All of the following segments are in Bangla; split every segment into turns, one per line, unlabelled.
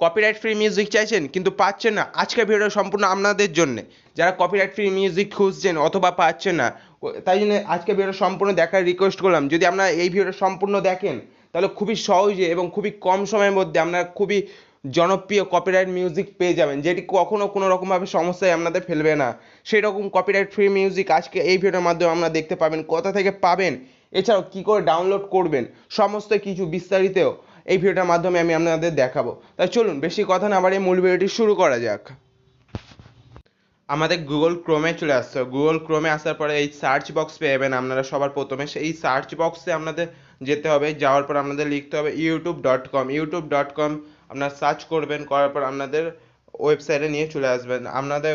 কপিরাইট ফ্রি মিউজিক চাইছেন, কিন্তু পাচ্ছেন না। আজকে ভিডিও সম্পূর্ণ আপনাদের জন্য। যারা কপিরাইট ফ্রি মিউজিক খুঁজছেন অথবা পাচ্ছেন না তাই জন্য আজকে ভিডিও সম্পূর্ণ দেখার রিকোয়েস্ট করলাম। যদি আপনারা এই ভিডিও সম্পূর্ণ দেখেন, তাহলে খুবই সহজে এবং খুবই কম সময়ের মধ্যে আপনারা খুবই জনপ্রিয় কপিরাইট মিউজিক পেয়ে যাবেন, যেটি কখনো কোনো রকমভাবে সমস্যায় আপনাদের ফেলবে না। সেই রকম কপিরাইট ফ্রি মিউজিক আজকে এই ভিডিওর মাধ্যমে আপনারা দেখতে পাবেন, কোথা থেকে পাবেন, এছাড়াও কী করে ডাউনলোড করবেন, সমস্ত কিছু বিস্তারিত। এই ভিডিওটার মাধ্যমে আমি আপনাদের দেখাবো। তাই চলুন, বেশি কথা না বাড়িয়ে মূল ভিডিওটি শুরু করা যাক। আমাদের গুগল ক্রোমে চলে হবে গুগল ক্রোমে আসার পরে এই সার্চ বক্স পেয়ে যাবেন আপনারা সবার প্রথমে। সেই সার্চ বক্সে আপনাদের যেতে হবে। যাওয়ার পর আপনাদের লিখতে হবে YouTube dot com YouTube dot com আপনারা সার্চ করবেন, করার পর আপনাদের ওয়েবসাইটে নিয়ে চলে আসবেন। আপনাদের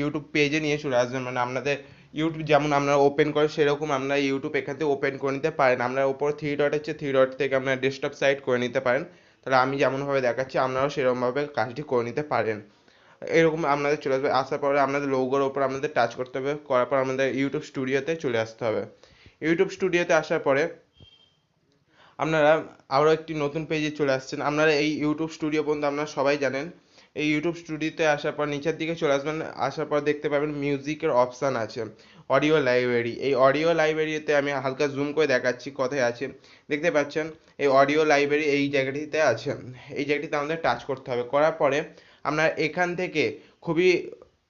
ইউটিউব পেজে নিয়ে চলে আসবেন। মানে আপনাদের ইউটিউব যেমন আপনারা ওপেন করে, সেরকম আপনারা ইউটিউব এখান থেকে ওপেন করে নিতে পারেন। আপনার ওপর থ্রি ডট হচ্ছে থ্রি ডট থেকে আপনারা ডেস্কটপ সাইট করে নিতে পারেন। তাহলে আমি যেমনভাবে দেখাচ্ছি আপনারাও সেরকমভাবে কাজটি করে নিতে পারেন। এরকম আপনাদের চলে আসবে। আসার পরে আপনাদের লোগোর ওপর আপনাদের টাচ করতে হবে। করার পর আমাদের ইউটিউব স্টুডিওতে চলে আসতে হবে। ইউটিউব স্টুডিওতে আসার পরে আপনারা আরও একটি নতুন পেজে চলে আসছেন। আপনারা এই ইউটিউব স্টুডিও পর্যন্ত আপনারা সবাই জানেন। এই ইউটিউব স্টুডিওতে আসার পর, নিচের দিকে চলে আসবেন, আসার পর দেখতে পাবেন মিউজিকের অপশান আছে অডিও লাইব্রেরি এই অডিও লাইব্রেরিতে আমি হালকা জুম করে দেখাচ্ছি কোথায় আছে। দেখতে পাচ্ছেন, এই অডিও লাইব্রেরি এই জায়গাটিতে আছে। এই জায়গাটিতে আমাদের টাচ করতে হবে। করার পরে আমরা এখান থেকে খুবই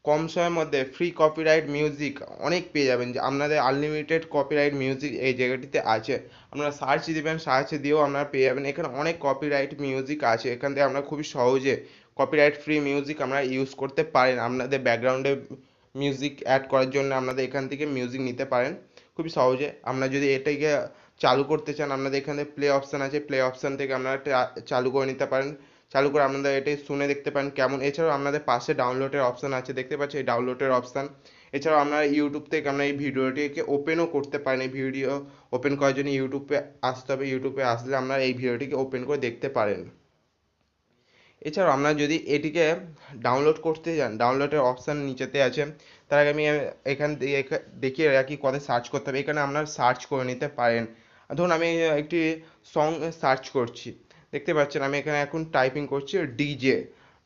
কম সময়ের মধ্যে ফ্রি কপিরাইট মিউজিক অনেক পেয়ে যাবেন। যে আপনাদের আনলিমিটেড কপিরাইট মিউজিক এই জায়গাটিতে আছে। আপনারা সার্চ দিবেন সার্চ দিয়েও আপনারা পেয়ে যাবেন। এখানে অনেক কপিরাইট মিউজিক আছে। এখান থেকে আমরা খুবই সহজে কপিরাইট ফ্রি মিউজিক আমরা ইউজ করতে পারেন। আপনাদের ব্যাকগ্রাউন্ডে মিউজিক অ্যাড করার জন্য আপনাদের এখান থেকে মিউজিক নিতে পারেন। খুবই সহজে। আপনারা যদি এটাকে চালু করতে চান, আপনাদের এখানে প্লে অপশান আছে। প্লে অপশান থেকে আপনারা চালু করে নিতে পারেন। চালু করে আপনারা এটাই শুনে দেখতে পারেন কেমন। এছাড়াও আপনাদের পাশে ডাউনলোডের অপশান আছে, দেখতে পাচ্ছেন এই ডাউনলোডের অপশান এছাড়াও আপনারা ইউটিউব থেকে আপনারা এই ভিডিওটিকে ওপেনও করতে পারেন, এই ভিডিও ওপেন করার জন্য ইউটিউবে আসতে হবে। ইউটিউবে আসলে আপনারা এই ভিডিওটিকে ওপেন করে দেখতে পারেন। এছাড়াও আপনারা যদি এটিকে ডাউনলোড করতে চান ডাউনলোডের অপশান নিচেতে আছে। তার আগে আমি এখান দেখিয়ে রাখি কোথায় সার্চ করতে হবে। এখানে আপনারা সার্চ করে নিতে পারেন। ধরুন আমি একটি সং সার্চ করছি। দেখতে পাচ্ছেন, আমি এখানে এখন টাইপিং করছি ডিজে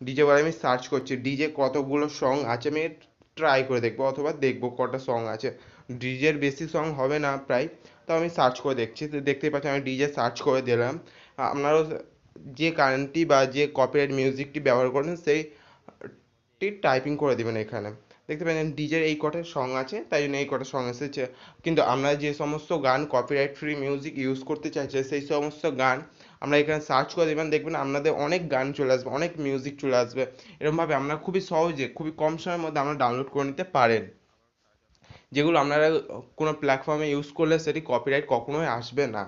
ডিজে বলে আমি সার্চ করছি ডিজে কতগুলো সং আছে, আমি ট্রাই করে দেখব অথবা দেখব কটা সং আছে। ডিজের বেশি সং হবে না প্রায় তো আমি সার্চ করে দেখছি। তো দেখতেই পাচ্ছেন, আমি ডিজে সার্চ করে দিলাম। আপনারও যে গানটি বা যে কপিরাইট মিউজিকটি ব্যবহার করেন, সেইটি টাইপিং করে দেবেন এখানে। দেখতে পাচ্ছেন, ডিজের এই কটা সং আছে, তাই জন্য এই কটা সং এসেছে। কিন্তু আমরা যে সমস্ত গান কপিরাইট ফ্রি মিউজিক ইউজ করতে চাইছে, সেই সমস্ত গান আমরা এখানে সার্চ করে দেবেন দেখবেন আপনাদের অনেক গান চলে আসবে, অনেক মিউজিক চলে আসবে। এরকমভাবে আমরা খুবই সহজে, খুবই কম সময়ের মধ্যে আমরা ডাউনলোড করে নিতে পারেন। যেগুলো আপনারা কোনো প্ল্যাটফর্মে ইউজ করলে সেটি কপিরাইট কখনোই আসবে না।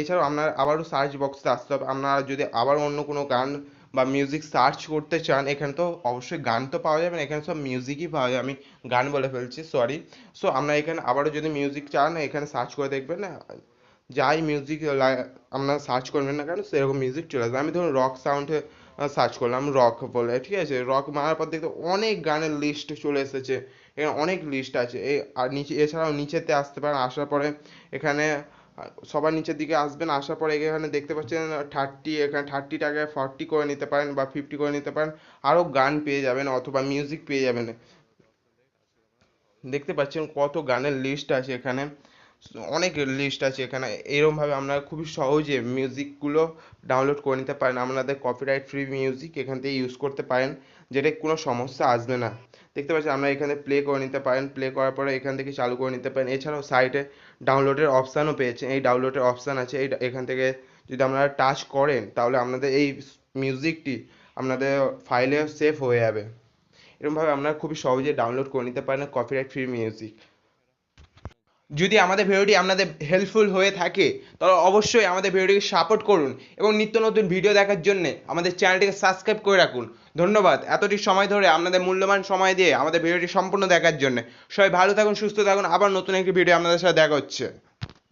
এছাড়াও আপনার আবারও সার্চ বক্সে আসতে হবে। আপনারা যদি আবার অন্য কোনো গান বা মিউজিক সার্চ করতে চান, এখানে তো অবশ্যই গান তো পাওয়া যাবে না, এখানে সব মিউজিকই পাওয়া যাবে, আমি গান বলে ফেলছি সরি সো আমরা এখানে আবারও যদি মিউজিক চান, এখানে সার্চ করে দেখবেন না, যাই মিউজিক আপনারা সার্চ করবেন না কেন, সেরকম মিউজিক চলে আসবে। আমি ধরুন রক সাউন্ডে সার্চ করলাম রক বলে, ঠিক আছে? রক মারার পর দেখতে অনেক গানের লিস্ট চলে এসেছে, এখানে অনেক লিস্ট আছে এই আর নিচে, এছাড়াও নিচেতে আসতে পারেন, আসার পরে এখানে সবার নিচের দিকে আসবেন, আসার পরে এখানে দেখতে পাচ্ছেন থার্টি এখানে থার্টি টাকায় ফর্টি করে নিতে পারেন বা ফিফটি করে নিতে পারেন। আরও গান পেয়ে যাবেন অথবা মিউজিক পেয়ে যাবেন। দেখতে পাচ্ছেন কত গানের লিস্ট আছে এখানে। অনেক লিস্ট আছে এখানে। এরকমভাবে আপনারা খুবই সহজে মিউজিকগুলো ডাউনলোড করে নিতে পারেন। আপনাদের কপিরাইট ফ্রি মিউজিক এখান থেকে ইউজ করতে পারেন। যেটা কোনো সমস্যা আসবে না। দেখতে পাচ্ছি আমরা এখানে প্লে করে নিতে পারেন। প্লে করার পরে এখান থেকে চালু করে নিতে পারেন। এছাড়াও সাইটে ডাউনলোডের অপশানও পেয়েছেন এই ডাউনলোডের অপশান আছে। এই এখান থেকে যদি আপনারা টাচ করেন, তাহলে আপনাদের এই মিউজিকটি আপনাদের ফাইলে সেভ হয়ে যাবে। এরকমভাবে আপনারা খুবই সহজে ডাউনলোড করে নিতে পারেন কপিরাইট ফ্রি মিউজিক যদি আমাদের ভিডিওটি আপনাদের হেল্পফুল হয়ে থাকে, তাহলে অবশ্যই আমাদের ভিডিওটিকে সাপোর্ট করুন এবং নিত্য নতুন ভিডিও দেখার জন্য আমাদের চ্যানেলটিকে সাবস্ক্রাইব করে রাখুন। ধন্যবাদ। এতটি সময় ধরে আপনাদের মূল্যবান সময় দিয়ে আমাদের ভিডিওটি সম্পূর্ণ দেখার জন্য। সবাই ভালো থাকুন, সুস্থ থাকুন। আবার নতুন একটি ভিডিও আপনাদের সাথে দেখা হচ্ছে।